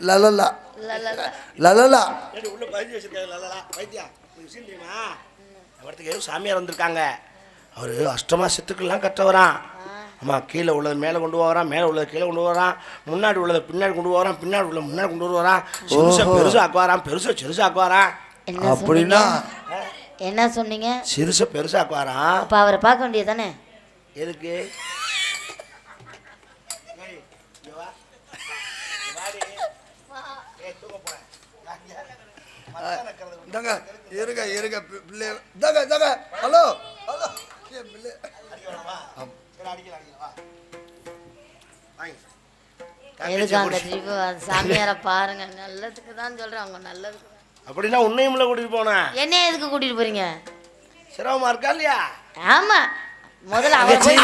லலலா லலல உள்ள பதிஞ்சு வச்சிருக்காங்க லலலா வைத்தியா விஷயம் தெரியுமா? அவர்த்துக்கு சாமியார் வந்திருக்காங்க. அவர் அஷ்டமா சித்துக்கெல்லாம் கற்றவரான் ஆமாம் கீழே உள்ளது மேலே கொண்டு வரான் மேலே உள்ளது கீழே கொண்டு வரான் முன்னாடி உள்ளதை பின்னாடி கொண்டு வரான் பின்னாடி உள்ள முன்னாடி கொண்டு வரான் சிறுசா ஓஹோ. பெருசா ஆக்குவாரான் பெருசா சிறுசா ஆக்குவாரான் என்ன அப்படின்னா சொன்னீங்க? என்ன சொன்னீங்க? சிறுசா பெருசா ஆக்குவாரான் அப்ப அவரை பார்க்க வேண்டியது தானே? எதுக்கு? இந்தாங்க இருங்க இருங்க பிள்ளை. இந்தாங்க இந்தாங்க. ஹலோ. ஹலோ. என் பிள்ளை. எதுக்கு அந்த ட்ரிப்பு சாமியாரை பாருங்க. நல்லதுக்கு தான் சொல்றேன் அவங்க நல்லதுக்கு அப்படின்னா உன்னையும் கூட்டிட்டு போனேன். என்ன எதுக்கு கூட்டிட்டு போறீங்க? சிரமமா இருக்கா இல்லையா? ஆமா. 我的老个可以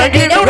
அழகிடும்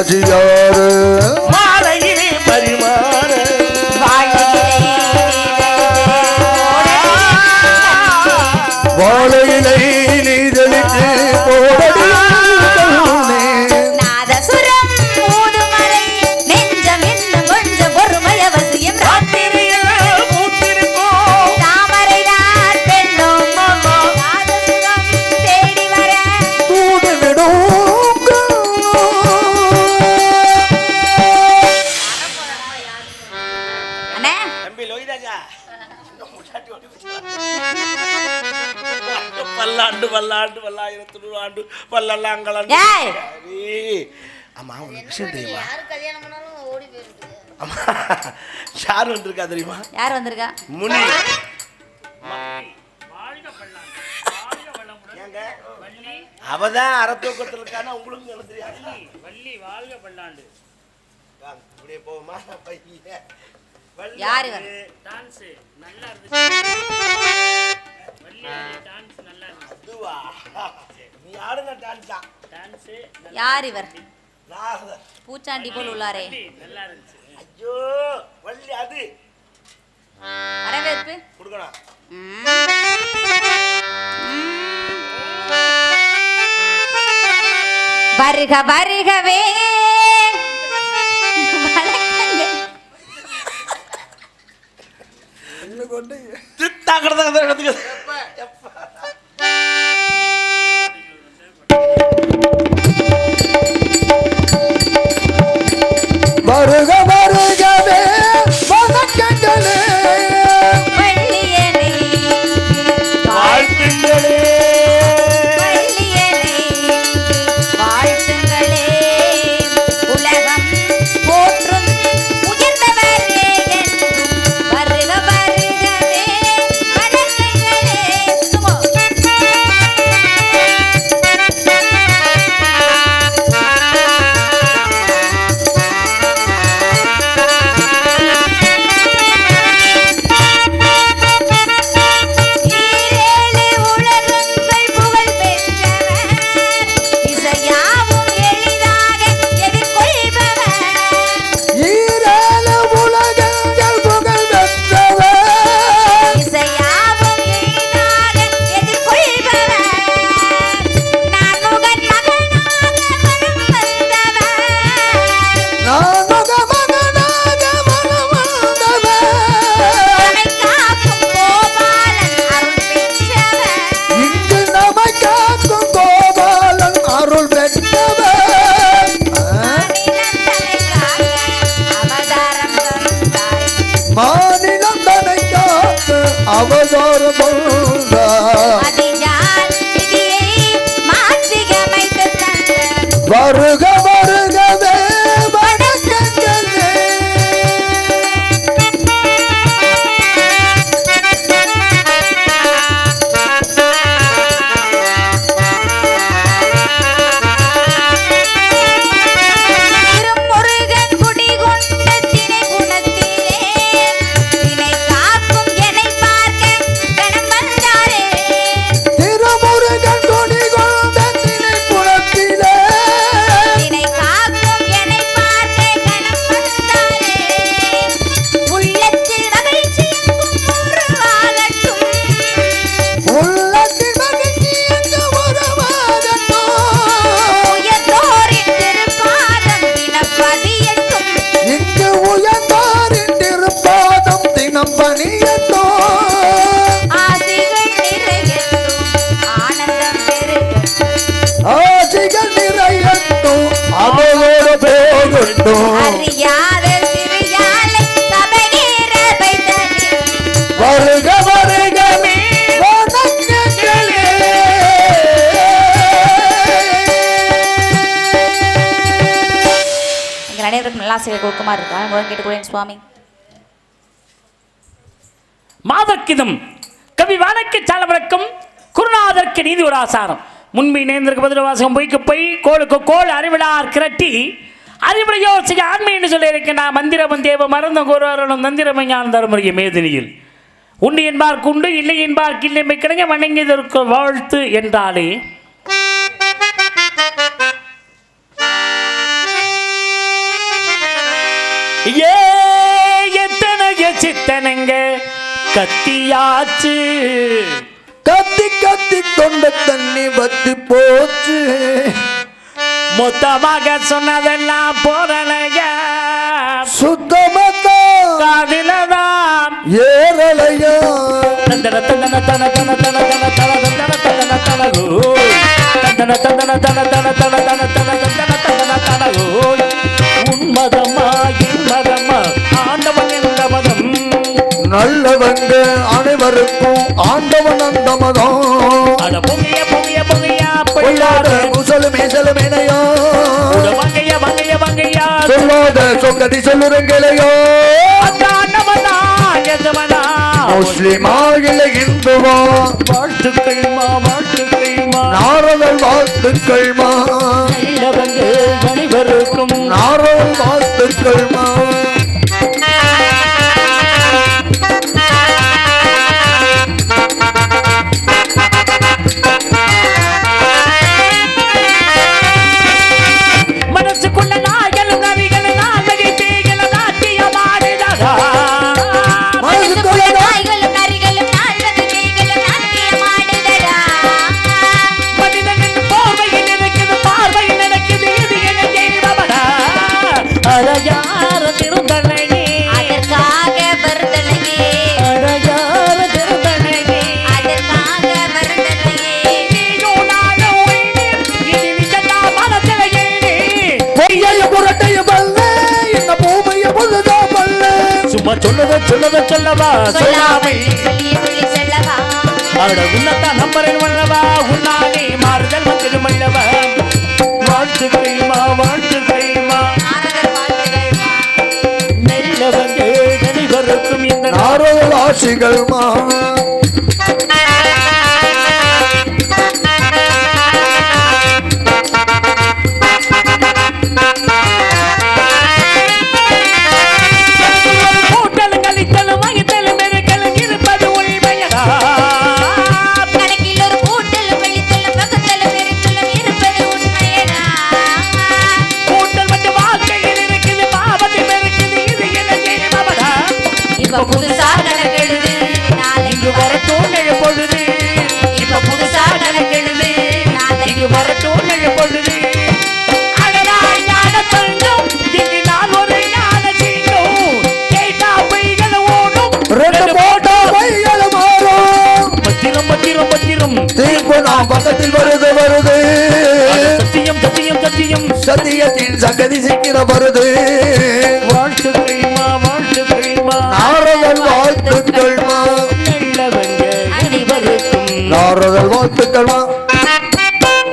acıları பல்லல்லாங்கலம் ஏய் ஆமா உனக்கு விஷயம் தெரியுமா? யாரு கல்யாணம் பண்ணாலும் ஓடி போயிருக்கு. ஆமா யார் வந்திருக்கா தெரியுமா? யார் வந்திருக்கா? முனி. அவதான் அறத்தூக்கத்தில் இருக்கானா உங்களுக்கு தெரியாது வள்ளி வாழ்க பல்லாண்டு வாங்க, இப்படியே போவோமா? பையன் வள்ளி. யார்? டான்ஸ் நல்லா இருந்துச்சு வள்ளி டான்ஸ் நல்லா இருந்துச்சு அதுவா? நீ ஆடுன டான்ஸா டான்ஸ் யார் இவர்? பூச்சாண்டி போல் உள்ளாரே. நல்லா இருந்துச்சு. ஐயோ வள்ளி அது. வரவேற்பு. கொடுக்கணும். வருக வருகவே. இன்னும் கொண்டு? இடத்துக்கு வருக வருகவே. அனைவருக்கும் நல்லா செய்ய கொடுக்குமா இருக்கா முழங்க சுவாமி. மாதக்கிதம் கவி வானக்கு சாலவனுக்கும் குருநாதருக்கு நீதி ஒரு ஆசாரம். முன்பு நேந்திருக்கு பதிலவாசகம் பொய்க்கு பொய் கோளுக்கு கோள் அறிவிழார் கிரட்டி அறிவுடையோ செய்ய ஆண்மை என்று சொல்லி இருக்கின்றார். மந்திரமும் தேவ மருந்தும் கூறுவாரனும் தந்திரமை ஞான தருமுறைய மேதினியில். உண்டு என்பார்க்கு உண்டு இல்லை என்பார்க்கு இல்லை கிடங்க வணங்கியதற்கு வாழ்த்து என்றாலே ஏ எத்தனைய சித்தனங்க கத்தியாச்சு கத்தி கத்தி தொண்ட தண்ணி வத்தி போச்சு மொத்தமாக சொன்னதெல்லாம் போதலைய சுத்தமத்தா காதிலதான் ஏறலையா தந்தன தந்தன தன தன தன தன தன தந்தன தனகு தந்தன தந்தன தன தன தன தன தன நல்லவங்க அனைவருக்கும் ஆண்டவன் அந்தமதம் புகைய புகைய புகையா பொல்லாத குசலு மேசலு மேலையோ? வங்கைய வங்கைய வங்கையா சொல்லாத சொக்கதி சொல்லுறங்கிலையோ முஸ்லிமா இல்லை இந்துவா? வாழ்த்துக்கள் மா வாழ்த்துக்கள் மா. நாரதல் வாழ்த்துக்கள் மா. அனைவருக்கும். நாரதல் வாழ்த்துக்கள் மா. வல்லவா சொல்லாமை. அவட உன்னத்தான் நம்பரன் வல்லவா உன்னாலே மாறுதல் வந்ததும் அல்லவா வாழ்த்துகையுமா வாழ்த்துகையுமா மெல்ல வந்து தனி வரக்கும் இந்த ஆரோக்கியமா கதி சிக்கிற பருது.